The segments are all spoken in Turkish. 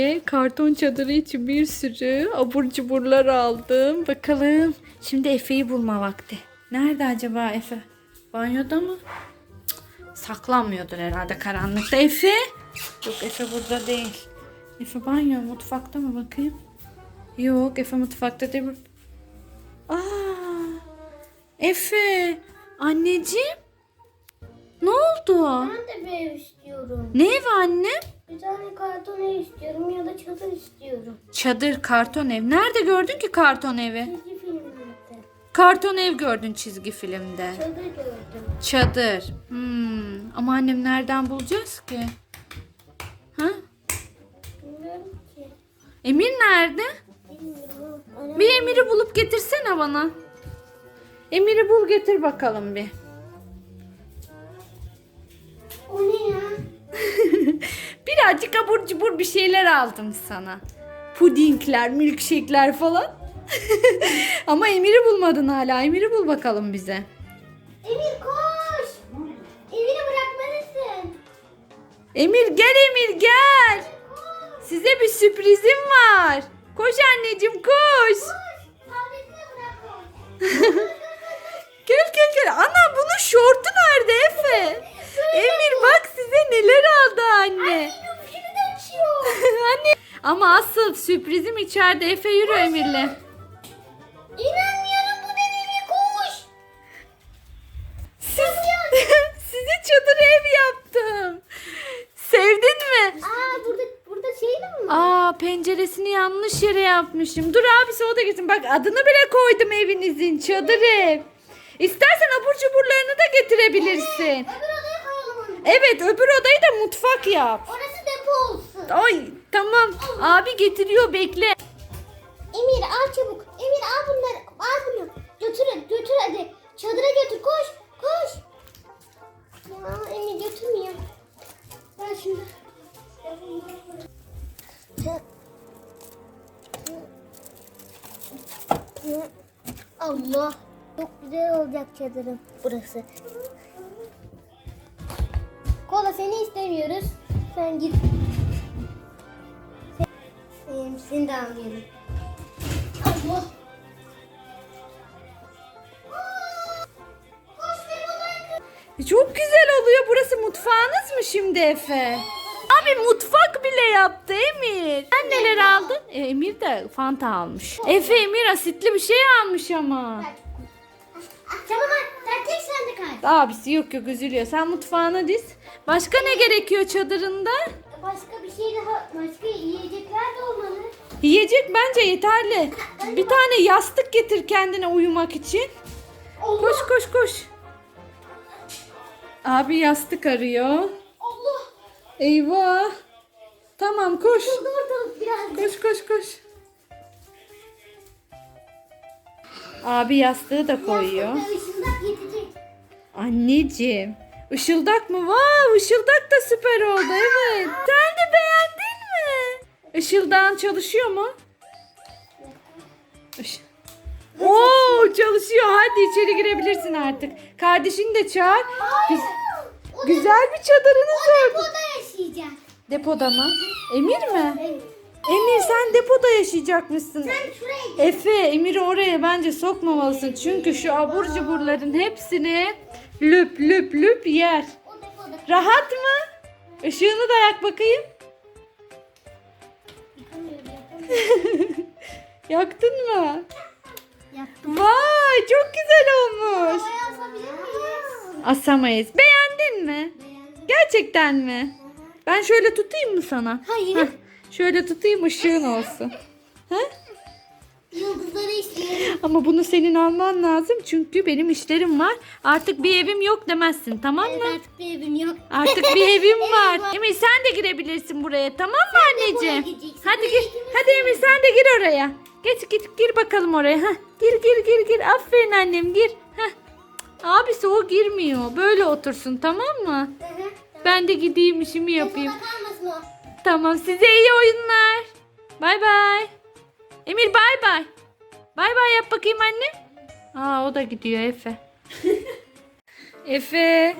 Ve Karton çadırı için bir sürü abur cuburlar aldım. Bakalım. Şimdi Efe'yi bulma vakti. Nerede acaba Efe? Banyoda mı? Cık, saklanmıyordur herhalde karanlıkta. Efe? Yok Efe burada değil. Efe banyo mutfakta mı bakayım? Yok Efe mutfakta değil. Aa, Efe. Anneciğim. Ne oldu? Ben de bir ev istiyorum. Ne evi anne? Bir tane karton ev istiyorum ya da çadır istiyorum. Çadır, karton ev. Nerede gördün ki karton evi? Çizgi filmlerde. Karton ev gördün çizgi filmde. Çadır gördüm. Çadır. Hmm. Ama annem nereden bulacağız ki? Ha? Bilmiyorum ki. Emir nerede? Bilmiyorum. Annem Bir Emir'i bulup getirsene bana. Emir'i bul getir bakalım bir. O ne ya? Birazcık abur cubur bir şeyler aldım sana. Pudingler, milkshake'ler falan. Ama Emir'i bulmadın hala. Emir'i bul bakalım bize. Emir koş. Evini bırakmalısın. Emir gel Emir gel. Size bir sürprizim var. Koş anneciğim koş. Gel gel gel. Ana bunun şortu nerede Efe? Emir bak size neler aldı anne. Gökyüzü anne. Ama asıl sürprizim içeride Efe yürü Emir'le. İnanmıyorum bu dediğime koş. Siz, size çadır ev yaptım. Sevdin mi? Aa burada burada şey de mi? Aa penceresini yanlış yere yapmışım. Dur abisi o da gitsin. Bak adını bile koydum evinizin. Çadır ev. İstersen abur cuburlarını da getirebilirsin. Öbür odaya koyalım onu. Evet öbür odayı da mutfak yap. Olsun. Ay tamam. Abi getiriyor bekle. Emir al çabuk. Emir al bunları. Al bunu. Götür götür hadi. Çadıra götür koş. Koş. Ya Emir götürmüyor. Ver şunu. Allah. Çok güzel olacak çadırım burası. Kola seni istemiyoruz. Sen git. Seni de almayalım. Allah. Çok güzel oluyor. Burası mutfağınız mı şimdi Efe? Abi mutfak bile yaptı Emir. Sen neler aldın? E, Emir de Fanta almış. Efe Emir asitli bir şey almış ama. Tamam tek sen de kal. Abisi yok yok üzülüyor. Sen mutfağına diz. Başka ne gerekiyor çadırında? Başka bir şey daha, başka yiyecekler de olmalı. Yiyecek bence yeterli. Bir tane yastık getir kendine uyumak için. Allah. Koş koş koş. Abi yastık arıyor. Allah. Eyvah. Tamam koş. Koş koş koş. Abi yastığı da koyuyor. Anneciğim. Işıldak mı? Vav ışıldak da süper oldu evet. Sen de beğendin mi? Işıldağın çalışıyor mu? Iş- Oo çalışıyor. Hadi içeri girebilirsin artık. Kardeşini de çağır. Güz- güzel bir çadırınız var. depoda yaşayacak. Depoda mı? Emir mi? Evet. Emir sen depoda yaşayacakmışsın. Sen şuraya git. Efe, Emir'i oraya bence sokmamalısın. Çünkü şu abur cuburların hepsini lüp lüp lüp yer. O depoda. Rahat mı? Işığını da yak bakayım. Yaktın mı? Yaptım. Vay çok güzel olmuş. Asamayız. Beğendin mi? Beğendim. Gerçekten mi? Ben şöyle tutayım mı sana? Hayır. Heh, şöyle tutayım ışığın olsun. Ha? Yıldızları istiyorum. Ama bunu senin alman lazım çünkü benim işlerim var. Artık bir evim yok demezsin tamam Evet mı? artık bir evim yok. Artık bir evim var. Emir sen de girebilirsin buraya tamam mı Sen anneciğim? Hadi Buraya gir. Hadi Emir sen de gir oraya. Geç git gir bakalım oraya. Heh. Gir gir gir gir. Aferin annem gir. Heh. Abisi o girmiyor. Böyle otursun tamam mı? Hı hı. Ben de gideyim işimi yapayım. Depoda kalmasın o. Tamam size iyi oyunlar. Bay bay. Emir bay bay. Bay bay yap bakayım anne. Aa o da gidiyor Efe. Efe.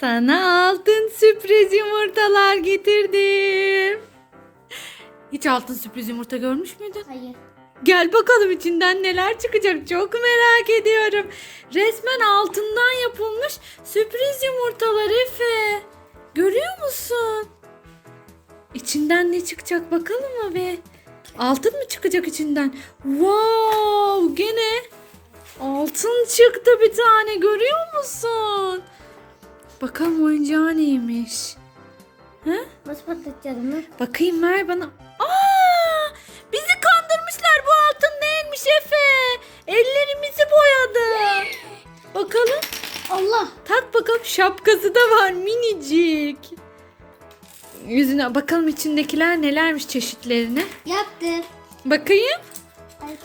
Sana altın sürpriz yumurtalar getirdim. Hiç altın sürpriz yumurta görmüş müydün? Hayır. Gel bakalım içinden neler çıkacak çok merak ediyorum. Resmen altından yapılmış sürpriz yumurtalar Efe. Görüyor musun? İçinden ne çıkacak bakalım mı be? Altın mı çıkacak içinden? Wow gene altın çıktı bir tane görüyor musun? Bakalım oyuncağı neymiş? He? Nasıl patlatacağız onu? Bakayım ver bana. Aa! Bizi kandırmışlar. Bu altın değilmiş Efe. Ellerimizi boyadı. Bakalım. Allah. Tak bakalım şapkası da var minicik. Yüzüne bakalım içindekiler nelermiş çeşitlerine. Yaptım. Bakayım. Ay.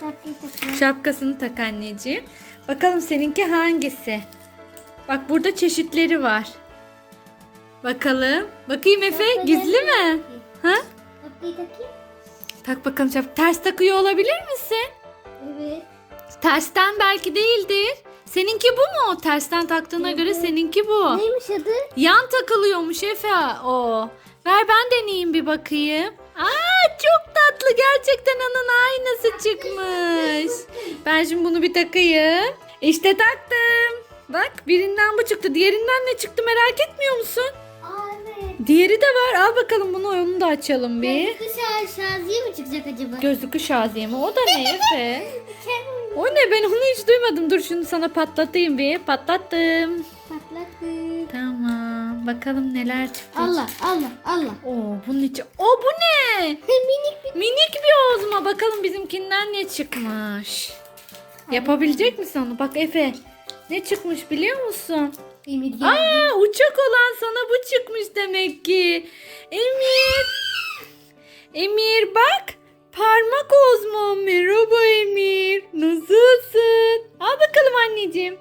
Şapkayı. Şapkasını tak anneciğim. Bakalım seninki hangisi? Bak burada çeşitleri var. Bakalım. Bakayım Efe gizli mi? Ha? Şapkayı takayım. Tak bakalım şap. Ters takıyor olabilir misin? Evet. Tersten belki değildir. Seninki bu mu? Tersten taktığına göre seninki bu. Neymiş adı? Yan takılıyormuş Efe o. Ver ben deneyeyim bir bakayım. Aa çok tatlı. Gerçekten onun aynısı çıkmış. Ben şimdi bunu bir takayım. İşte taktım. Bak birinden bu çıktı. Diğerinden ne çıktı merak etmiyor musun? Aa evet. Diğeri de var. Al bakalım bunu onu da açalım bir. Kız şarjiye mi çıkacak acaba? Gözlüklü şaziye mi? O da ne Efe? O ne ben onu hiç duymadım. Dur şunu sana patlatayım bir. Patlattım. Patlattı. Tamam. Bakalım neler çıktı. Allah Allah Allah. Oo bunun içi. O bu ne? Minik bir Minik bir ozma. Bakalım bizimkinden ne çıkmış. Yapabilecek misin onu? Bak Efe. Ne çıkmış biliyor musun? Emir geldi. Aa uçak olan sana bu çıkmış demek ki. Emir. Emir bak. Parmak ozma. Merhaba Emir. Nasılsın? Al bakalım anneciğim.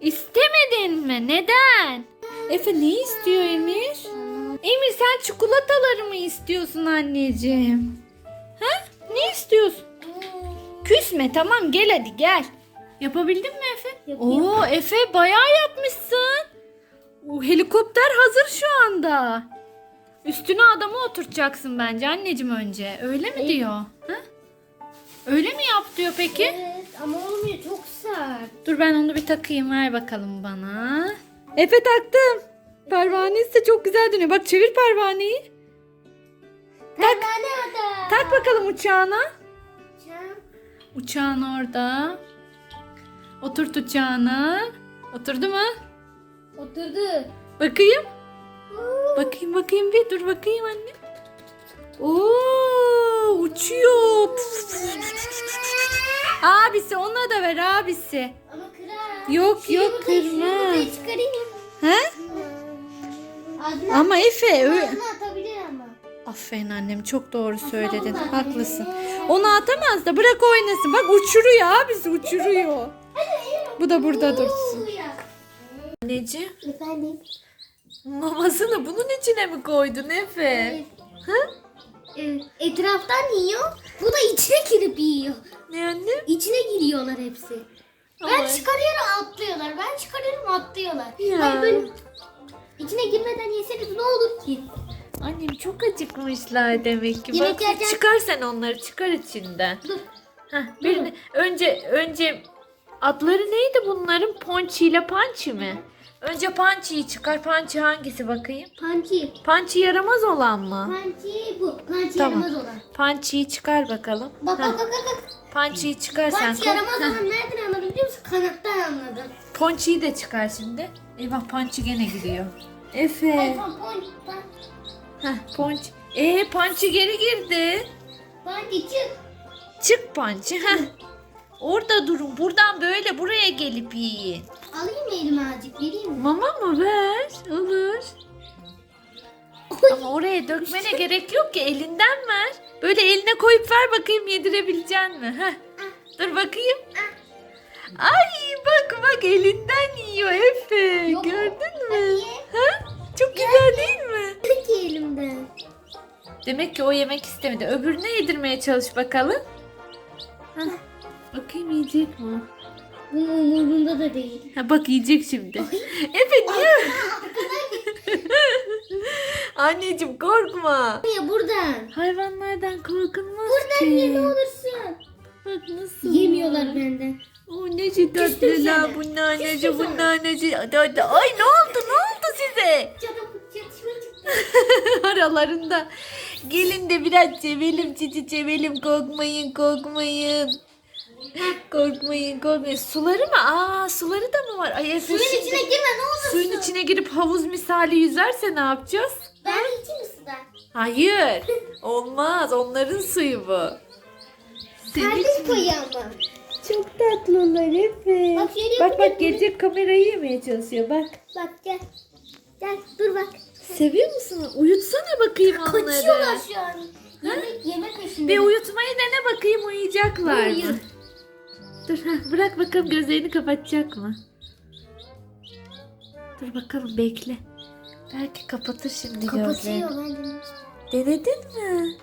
İstemedin mi? Neden? Efe ne istiyor Emir? Emir sen çikolataları mı istiyorsun anneciğim? Ha? Ne istiyorsun? Küsme tamam gel hadi gel. Yapabildin mi Efe? Yapayım. Oo Efe bayağı yapmışsın. O helikopter hazır şu anda. Üstüne adamı oturtacaksın bence anneciğim önce. Öyle mi diyor? Ha? Öyle mi yap diyor peki? Evet ama olmuyor çok sert. Dur ben onu bir takayım ver bakalım bana. Efe taktım. Pervanesi de çok güzel dönüyor. Bak çevir pervaneyi. Pervane ada. Tak bakalım uçağına. Çam. Uçağın orada. Oturt uçağına. Oturdu mu? Oturdu. Bakayım. Bakayım bakayım bir dur bakayım anne. Oo uçuyor. Abisi ona da ver abisi. Ama kırar. Yok, Şunu yok, kırmaz. He? Ama Efe ama. Aferin annem çok doğru söyledin. Haklısın. Onu atamaz da bırak oynasın. Bak uçuruyor abisi uçuruyor. Bu da burada dursun. Anneciğim Efendim. Mamasını bunun içine mi koydun Efe? Ha? etraftan yiyor. Bu da içine girip yiyor. Ne annem? İçine giriyorlar hepsi. Ben çıkarıyorum atlıyorlar. Ben çıkarıyorum atlıyorlar. Ya. Hayır böyle içine girmeden yeseniz ne olur ki? Annem çok acıkmışlar demek ki. Yemek Bak yerken- çıkar sen onları çıkar içinden. Dur. Heh, birini önce önce adları neydi bunların? Ponçi ile Pançi mi? Önce Pançi'yi çıkar. Pançi hangisi bakayım? Pançi. Pançi yaramaz olan mı? Pançi bu. Pançi Tamam. yaramaz olan. Pançi'yi çıkar bakalım. Bak bak bak bak. bak. Pançi'yi çıkar sen. Pançi yaramaz Heh, olan nereden anladın biliyor musun? Kanattan anladım. Ponçi'yi de çıkar şimdi. Eyvah Pançi gene gidiyor. Efe. Ay, pan, pan, pan. Heh, Ponçi. Ee Pançi geri girdi. Pançi çık. Çık Pançi. Heh. Orada durun. Buradan böyle buraya gelip yiyin. Alayım mı elime azıcık vereyim mi? Mama mı ver? Olur. Ama oraya dökmene gerek yok ki elinden ver. Böyle eline koyup ver bakayım yedirebilecek mi? Heh. Dur bakayım. Ay bak bak elinden yiyor Efe. Yok. Gördün mü? Ha? Çok güzel değil mi? Peki elimden. Demek ki o yemek istemedi. Öbürüne yedirmeye çalış bakalım. Hah. Bakayım yiyecek mi? Bu umurumda da değil. Ha bak yiyecek şimdi. Efe niye? Anneciğim korkma. Ya buradan. Hayvanlardan korkulmaz Buradan ye ne olursun. Bak nasıl. Yemiyorlar benden. O nece tatlılar sana. bunlar nece Küstüm bunlar. Hadi hadi. Ay ne oldu ne oldu size? Canım çatışma çıktı. Aralarında. Gelin de biraz çevelim cici çevelim korkmayın korkmayın. Korkmayın korkmayın. Suları mı? Aa suları da mı var? Ay Efe Suyun şimdi içine girme ne olursun. suyun içine girip havuz misali yüzerse ne yapacağız? Ben içeyim mi sudan? Hayır. Olmaz. Onların suyu bu. Senin Kardeş payı ama. çok tatlılar Efe. Bak Bak bak gelecek kamerayı yemeye çalışıyor bak. Bak gel. Gel dur bak. Seviyor musun? Uyutsana bakayım onları. Kaçıyorlar şu an. Yemek yemek peşinde. Bir uyutmayı dene bakayım uyuyacaklar mı? Uyuyor. Dur ha, bırak bakalım gözlerini kapatacak mı? Dur bakalım bekle. Belki kapatır şimdi Kapatıyor gözlerini. ben demiştim. Denedin mi?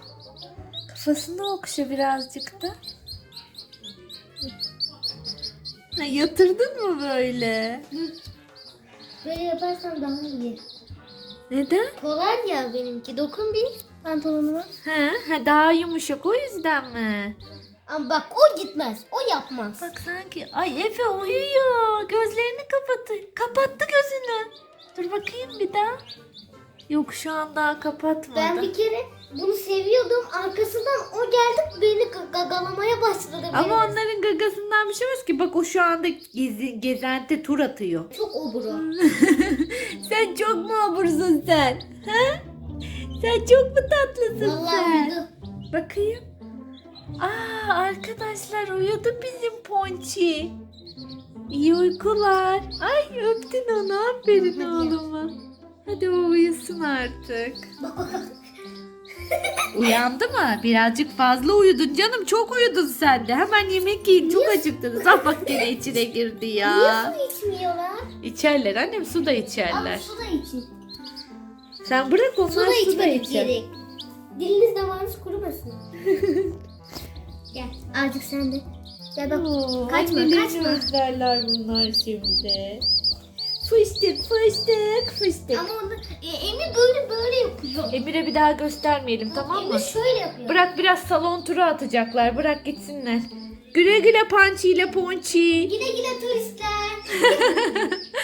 Kafasını okşa birazcık da. Ha, yatırdın mı böyle? Böyle yaparsam daha iyi. Neden? Polar ya benimki. Dokun bir pantolonuma. Ha, ha daha yumuşak o yüzden mi? Ama bak o gitmez. O yapmaz. Bak sanki ay Efe uyuyor. Gözlerini kapattı. Kapattı gözünü. Dur bakayım bir daha. Yok şu an daha kapatmadı. Ben bir kere bunu seviyordum. Arkasından o geldi beni ga- gagalamaya başladı. Ama Beni- onların gagasından bir şey olmaz ki. Bak o şu anda gezi, gezente tur atıyor. Çok oburu. sen çok mu obursun sen? Ha? Sen çok mu tatlısın Vallahi sen? uyudu. Bakayım. Aa arkadaşlar uyudu bizim Ponçi. İyi uykular. Ay öptün onu aferin oğluma. Hadi o uyusun artık. Uyandı mı? Birazcık fazla uyudun canım. Çok uyudun sen de. Hemen yemek yiyin. Çok acıktınız. Ah bak gene içine girdi ya. Niye su içmiyorlar? İçerler annem su da Ama içerler. su da için. Sen bırak onlar Su da içer. gerek. Diliniz damağınız kurumasın. Azıcık sen de. Gel bak. Oo, Kaçma, kaçma. özlerler bunlar şimdi. Fıstık fıstık fıstık. Ama onu, e, Emir böyle böyle yapıyor. Emir'e bir daha göstermeyelim tamam mı? Emir şöyle yapıyor. Bırak biraz salon turu atacaklar. Bırak gitsinler. Güle güle Pançi ile Ponçi. Güle güle turistler.